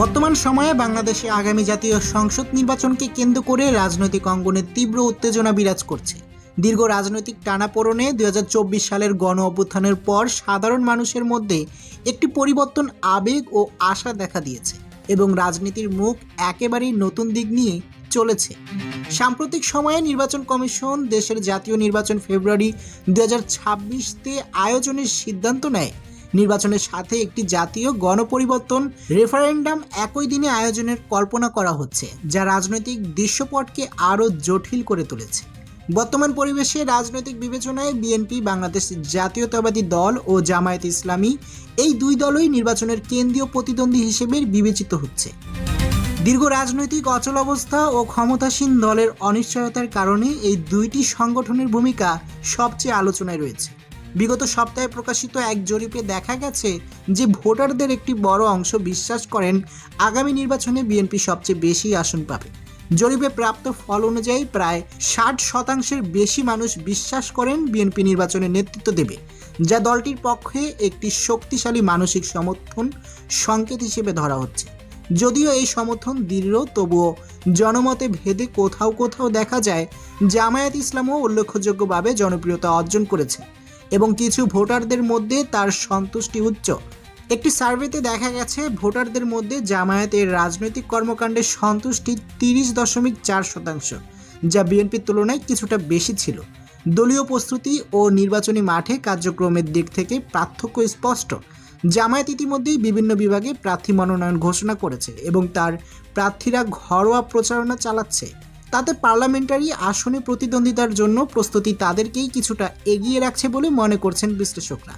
বর্তমান সময়ে বাংলাদেশে আগামী জাতীয় সংসদ নির্বাচনকে কেন্দ্র করে রাজনৈতিক অঙ্গনে তীব্র উত্তেজনা বিরাজ করছে। দীর্ঘ রাজনৈতিক টানাপোড়নে দু হাজার চব্বিশ সালের গণ অভ্যুত্থানের পর সাধারণ মানুষের মধ্যে একটি পরিবর্তন আবেগ ও আশা দেখা দিয়েছে এবং রাজনীতির মুখ একেবারেই নতুন দিক নিয়ে চলেছে। সাম্প্রতিক সময়ে নির্বাচন কমিশন দেশের জাতীয় নির্বাচন ফেব্রুয়ারি দু তে আয়োজনের সিদ্ধান্ত নেয় নির্বাচনের সাথে একটি জাতীয় গণপরিবর্তন রেফারেন্ডাম একই দিনে আয়োজনের কল্পনা করা হচ্ছে, যা রাজনৈতিক দৃশ্যপটকে আরও জটিল করে তুলেছে। বর্তমান পরিবেশে রাজনৈতিক বিবেচনায় বিএনপি, বাংলাদেশ জাতীয়তাবাদী দল ও জামায়াত ইসলামী এই দুই দলই নির্বাচনের কেন্দ্রীয় প্রতিদ্বন্দ্বী হিসেবে বিবেচিত হচ্ছে। দীর্ঘ রাজনৈতিক অচলাবস্থা ও ক্ষমতাসীন দলের অনিশ্চয়তার কারণে এই দুইটি সংগঠনের ভূমিকা সবচেয়ে আলোচনায় রয়েছে। বিগত সপ্তাহে প্রকাশিত এক জরিপে দেখা গেছে যে ভোটারদের একটি বড় অংশ বিশ্বাস করেন আগামী নির্বাচনে বিএনপি সবচেয়ে বেশি আসন পাবে। জরিপে প্রাপ্ত ফল অনুযায়ী প্রায় ষাট শতাংশের বেশি মানুষ বিশ্বাস করেন বিএনপি নির্বাচনে নেতৃত্ব দেবে, যা দলটির পক্ষে একটি শক্তিশালী মানসিক সমর্থন সংকেত হিসেবে ধরা হচ্ছে। যদিও এই সমর্থন দৃঢ়, তবুও জনমতে ভেদে কোথাও কোথাও দেখা যায় জামায়াত ইসলামও উল্লেখযোগ্যভাবে জনপ্রিয়তা অর্জন করেছে। এবং কিছু ভোটারদের মধ্যে তার সন্তুষ্টি উচ্চ। একটি সার্ভেতে দেখা গেছে, ভোটারদের মধ্যে জামায়াতের রাজনৈতিক কর্মকাণ্ডে সন্তুষ্টি তিরিশ দশমিক চার শতাংশ, যা বিএনপির তুলনায় কিছুটা বেশি ছিল। দলীয় প্রস্তুতি ও নির্বাচনী মাঠে কার্যক্রমের দিক থেকে পার্থক্য স্পষ্ট। জামায়াত ইতিমধ্যেই বিভিন্ন বিভাগে প্রার্থী মনোনয়ন ঘোষণা করেছে এবং তার প্রার্থীরা ঘরোয়া প্রচারণা চালাচ্ছে। তাতে পার্লামেন্টারি আসনে প্রতিদ্বন্দ্বিতার জন্য প্রস্তুতি তাদেরকেই কিছুটা এগিয়ে রাখছে বলে মনে করছেন বিশ্লেষকরা।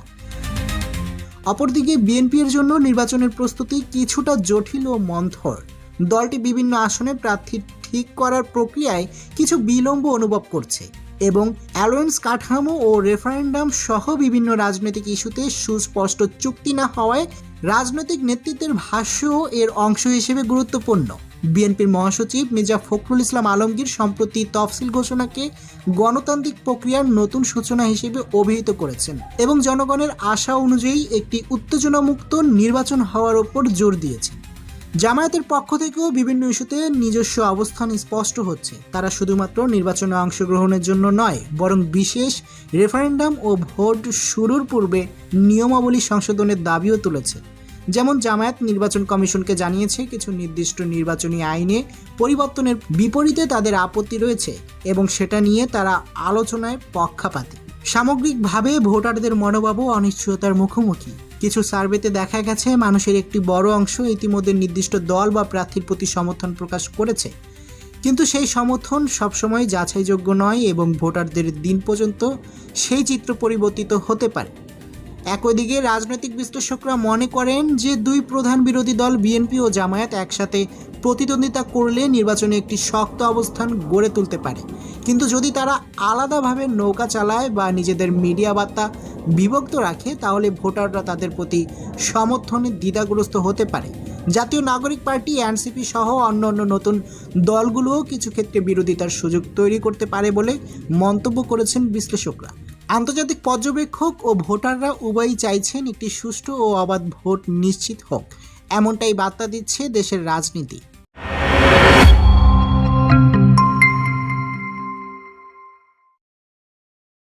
অপরদিকে বিএনপির জন্য নির্বাচনের প্রস্তুতি কিছুটা জটিল ও মন্থর। দলটি বিভিন্ন আসনে প্রার্থী ঠিক করার প্রক্রিয়ায় কিছু বিলম্ব অনুভব করছে এবং অ্যালোয়েন্স কাঠামো ও রেফারেন্ডাম সহ বিভিন্ন রাজনৈতিক ইস্যুতে সুস্পষ্ট চুক্তি না হওয়ায় রাজনৈতিক নেতৃত্বের ভাষ্য এর অংশ হিসেবে গুরুত্বপূর্ণ। বিএনপির মহাসচিব মির্জা ফখরুল ইসলাম আলমগীর সম্প্রতি তফসিল ঘোষণাকে গণতান্ত্রিক প্রক্রিয়ার নতুন সূচনা হিসেবে অভিহিত করেছেন এবং জনগণের আশা অনুযায়ী একটি উত্তেজনামুক্ত নির্বাচন হওয়ার ওপর জোর দিয়েছেন জামায়াতের পক্ষ থেকেও বিভিন্ন ইস্যুতে নিজস্ব অবস্থান স্পষ্ট হচ্ছে। তারা শুধুমাত্র নির্বাচনে অংশগ্রহণের জন্য নয়, বরং বিশেষ রেফারেন্ডাম ও ভোট শুরুর পূর্বে নিয়মাবলী সংশোধনের দাবিও তুলেছে। যেমন জামায়াত নির্বাচন কমিশনকে জানিয়েছে, কিছু নির্দিষ্ট নির্বাচনী আইনে পরিবর্তনের বিপরীতে তাদের আপত্তি রয়েছে এবং সেটা নিয়ে তারা আলোচনায় পক্ষাপাতী। সামগ্রিকভাবে ভোটারদের মনোভাবও অনিশ্চয়তার মুখোমুখি। কিছু সার্ভেতে দেখা গেছে, মানুষের একটি বড় অংশ ইতিমধ্যে নির্দিষ্ট দল বা প্রার্থীর প্রতি সমর্থন প্রকাশ করেছে। কিন্তু সেই সমর্থন সবসময় যাচাইযোগ্য নয় এবং ভোটারদের দিন পর্যন্ত সেই চিত্র পরিবর্তিত হতে পারে। একদিকে রাজনৈতিক বিশ্লেষকরা মনে করেন যে দুই প্রধান বিরোধী দল বিএনপি ও জামায়াত একসাথে প্রতিদ্বন্দ্বিতা করলে নির্বাচনে একটি শক্ত অবস্থান গড়ে তুলতে পারে। কিন্তু যদি তারা আলাদাভাবে নৌকা চালায় বা নিজেদের মিডিয়া বার্তা বিভক্ত রাখে, তাহলে ভোটাররা তাদের প্রতি সমর্থনে দ্বিধাগ্রস্ত হতে পারে। জাতীয় নাগরিক পার্টি, এনসিপি সহ অন্য অন্য নতুন দলগুলোও কিছু ক্ষেত্রে বিরোধিতার সুযোগ তৈরি করতে পারে বলে মন্তব্য করেছেন বিশ্লেষকরা। আন্তর্জাতিক পর্যবেক্ষক ও ভোটাররা উভয়ই চাইছেন একটি সুষ্ঠু ও অবাধ ভোট নিশ্চিত হোক। এমনটাই বার্তা দিচ্ছে দেশের রাজনীতি।